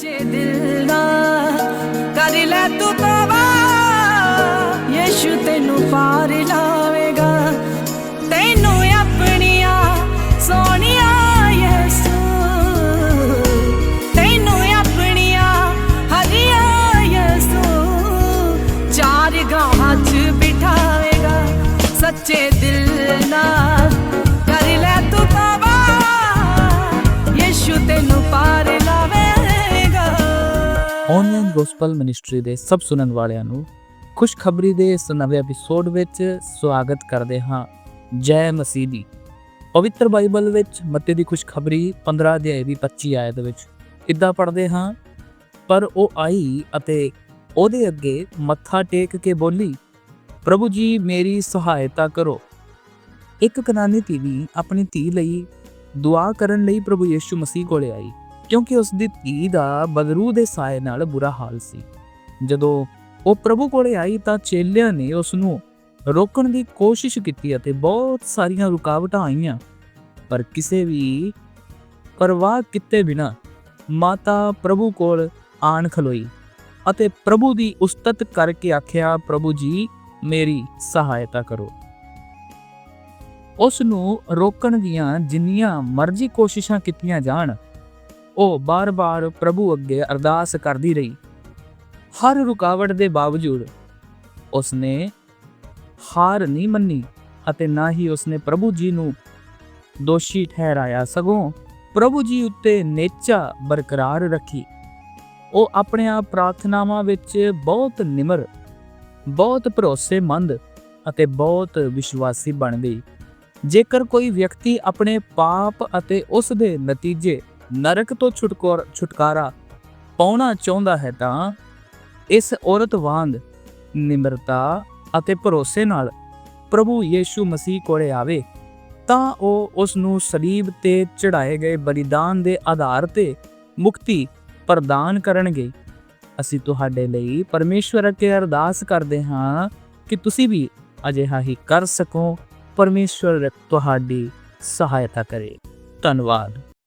ਸੱਚੇ ਦਿਲ ਨਾਲ ਕਰ ਲੈ ਤੂੰ ਤੌਬਾ ਯਿਸੂ ਤੈਨੂੰ ਪਾਰ ਲਾਵੇਗਾ ਤੈਨੂੰ ਆਪਣੀਆਂ ਸੋਹਣੀਆਂ ਯਿਸੂ। ਤੈਨੂੰ ਆਪਣੀਆਂ ਹਰੀਆਂ ਯਿਸੂ। ਚਾਰ ਗਾਹਾਂ 'ਚ ਬਿਠਾਵੇਗਾ। ਸੱਚੇ ਦਿਲ ਨਾਲ ਕਰ ਲੈ ਤੂੰ ਤੌਬਾ ਯਿਸੂ ਤੈਨੂੰ ਪਾਰ ਗੋਸਪਲ ਮਿਨਿਸਟਰੀ ਦੇ ਸਭ ਸੁਣਨ ਵਾਲਿਆਂ ਨੂੰ ਖੁਸ਼ਖਬਰੀ ਦੇ ਇਸ ਨਵੇਂ ਐਪੀਸੋਡ ਵਿੱਚ ਸਵਾਗਤ ਕਰਦੇ ਹਾਂ। ਜੈ ਮਸੀਹ ਦੀ। ਪਵਿੱਤਰ ਬਾਈਬਲ ਵਿੱਚ ਮੱਤੇ ਦੀ ਖੁਸ਼ਖਬਰੀ 15 ਅਧਿਆਇ ਦੀ 25 ਆਇਤ ਵਿੱਚ ਇੱਦਾਂ ਪੜ੍ਹਦੇ ਹਾਂ, ਪਰ ਉਹ ਆਈ ਅਤੇ ਉਹਦੇ ਅੱਗੇ ਮੱਥਾ ਟੇਕ ਕੇ ਬੋਲੀ, ਪ੍ਰਭੂ ਜੀ, ਮੇਰੀ ਸਹਾਇਤਾ ਕਰੋ। ਇੱਕ ਕਨਾਨੀ ਧੀ ਵੀ ਆਪਣੀ ਧੀ ਲਈ ਦੁਆ ਕਰਨ ਲਈ ਪ੍ਰਭੂ ਯੀਸ਼ੂ ਮਸੀਹ ਕੋਲੇ ਆਈ। ਕਿਉਂਕਿ ਉਸ ਦੀ ਧੀ ਦਾ ਬਦਰੂ ਦੇ ਸਾਏ ਨਾਲ ਬੁਰਾ ਹਾਲ ਸੀ। ਜਦੋਂ ਉਹ ਪ੍ਰਭੂ ਕੋਲੇ ਆਈ ਤਾਂ ਚੇਲਿਆਂ ਨੇ ਉਸ ਨੂੰ ਰੋਕਣ ਦੀ ਕੋਸ਼ਿਸ਼ ਕੀਤੀ ਅਤੇ ਬਹੁਤ ਸਾਰੀਆਂ ਰੁਕਾਵਟਾਂ ਆਈਆਂ। ਪਰ ਕਿਸੇ ਵੀ ਪਰਵਾਹ ਕੀਤੇ ਬਿਨਾ ਮਾਤਾ ਪ੍ਰਭੂ ਕੋਲ ਆਣ ਖਲੋਈ ਅਤੇ ਪ੍ਰਭੂ ਦੀ ਉਸਤਤ ਕਰਕੇ ਆਖਿਆ, ਪ੍ਰਭੂ ਜੀ, ਮੇਰੀ ਸਹਾਇਤਾ ਕਰੋ। ਉਸ ਨੂੰ ਰੋਕਣ ਦੀਆਂ ਜਿੰਨੀਆਂ ਮਰਜ਼ੀ ਕੋਸ਼ਿਸ਼ਾਂ ਕੀਤੀਆਂ ਜਾਣ ਉਹ ਬਾਰ-ਬਾਰ ਪ੍ਰਭੂ ਅੱਗੇ ਅਰਦਾਸ ਕਰਦੀ ਰਹੀ। ਹਰ ਰੁਕਾਵਟ ਦੇ ਬਾਵਜੂਦ ਉਸਨੇ ਹਾਰ ਨਹੀਂ ਮੰਨੀ ਅਤੇ ਨਾ ਹੀ ਉਸਨੇ ਪ੍ਰਭੂ ਜੀ ਨੂੰ ਦੋਸ਼ੀ ਠਹਿਰਾਇਆ। ਸਗੋਂ ਪ੍ਰਭੂ ਜੀ ਉੱਤੇ ਨੇਚਾ ਬਰਕਰਾਰ ਰੱਖੀ। ਉਹ ਆਪਣੀਆਂ ਪ੍ਰਾਰਥਨਾਵਾਂ ਵਿੱਚ ਬਹੁਤ ਨਿਮਰ, ਬਹੁਤ ਭਰੋਸੇਮੰਦ ਅਤੇ ਬਹੁਤ ਵਿਸ਼ਵਾਸੀ ਬਣ ਗਈ। ਜੇਕਰ ਕੋਈ ਵਿਅਕਤੀ ਆਪਣੇ ਪਾਪ ਅਤੇ ਉਸ ਦੇ ਨਤੀਜੇ ਨਰਕ ਤੋਂ ਛੁਟਕਾਰਾ ਛੁਟਕਾਰਾ ਪਾਉਣਾ ਚਾਹੁੰਦਾ ਹੈ ਤਾਂ ਇਸ ਔਰਤ ਵਾਂਗ ਨਿਮਰਤਾ ਅਤੇ ਭਰੋਸੇ ਨਾਲ ਪ੍ਰਭੂ ਯੀਸ਼ੂ ਮਸੀਹ ਕੋਲੇ ਆਵੇ, ਤਾਂ ਉਹ ਉਸ ਨੂੰ ਸਲੀਬ ਤੇ ਚੜਾਏ ਗਏ ਬਲੀਦਾਨ ਦੇ ਆਧਾਰ ਤੇ ਮੁਕਤੀ ਪ੍ਰਦਾਨ ਕਰਨਗੇ। ਅਸੀਂ ਤੁਹਾਡੇ ਲਈ ਪਰਮੇਸ਼ਵਰ ਅੱਗੇ ਅਰਦਾਸ ਕਰਦੇ ਹਾਂ ਕਿ ਤੁਸੀਂ ਵੀ ਅਜਿਹਾ ਹੀ ਕਰ ਸਕੋ। ਪਰਮੇਸ਼ਵਰ ਤੁਹਾਡੀ ਸਹਾਇਤਾ ਕਰੇ। ਧੰਨਵਾਦ।